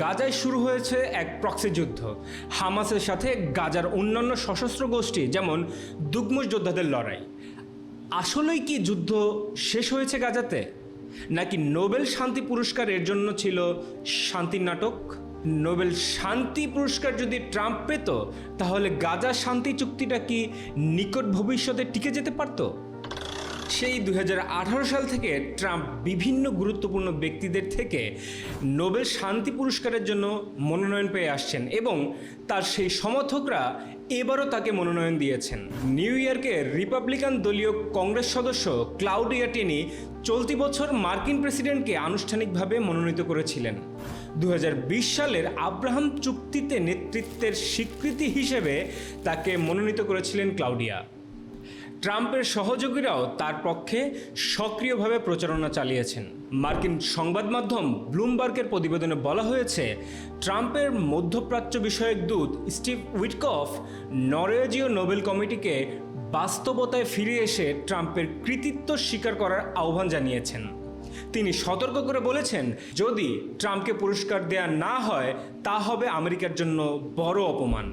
গাজায় শুরু হয়েছে এক প্রক্সি যুদ্ধ। হামাসের সাথে গাজার অন্যান্য সশস্ত্র গোষ্ঠী, যেমন দুগমুশ যোদ্ধাদের লড়াই। আসলেই কি যুদ্ধ শেষ হয়েছে গাজাতে? নাকি নোবেল শান্তি পুরস্কার এর জন্য ছিল শান্তির নাটক? নোবেল শান্তি পুরস্কার যদি ট্রাম্প পেত, তাহলে গাজা শান্তি চুক্তিটা কি নিকট ভবিষ্যতে টিকে যেতে পারতো? সেই দু হাজার আঠারো সাল থেকে ট্রাম্প বিভিন্ন গুরুত্বপূর্ণ ব্যক্তিদের থেকে নোবেল শান্তি পুরস্কারের জন্য মনোনয়ন পেয়ে আসছেন এবং তার সেই সমর্থকরা এবারও তাকে মনোনয়ন দিয়েছেন। নিউ ইয়র্কে রিপাবলিকান দলীয় কংগ্রেস সদস্য ক্লাউডিয়া টেনি চলতি বছর মার্কিন প্রেসিডেন্টকে আনুষ্ঠানিকভাবে মনোনীত করেছিলেন। দু হাজার বিশ সালের আব্রাহাম চুক্তিতে নেতৃত্বের স্বীকৃতি হিসেবে তাকে মনোনীত করেছিলেন ক্লাউডিয়া। ট্রাম্পের সহযোগীরাও তার পক্ষে সক্রিয়ভাবে প্রচারণা চালিয়েছেন। মার্কিন সংবাদ মাধ্যম ব্লুমবার্গের প্রতিবেদনে বলা হয়েছে, ট্রাম্পের মধ্যপ্রাচ্য বিষয়ক দূত স্টিভ উইটকফ নরওয়েজীয় নোবেল কমিটিকে বাস্তবতায় ফিরে এসে ট্রাম্পের কৃতিত্ব স্বীকার করার আহ্বান জানিয়েছেন। তিনি সতর্ক করে বলেছেন, যদি ট্রাম্পকে পুরস্কার দেয়া না হয়, তা হবে আমেরিকার জন্য বড় অপমান।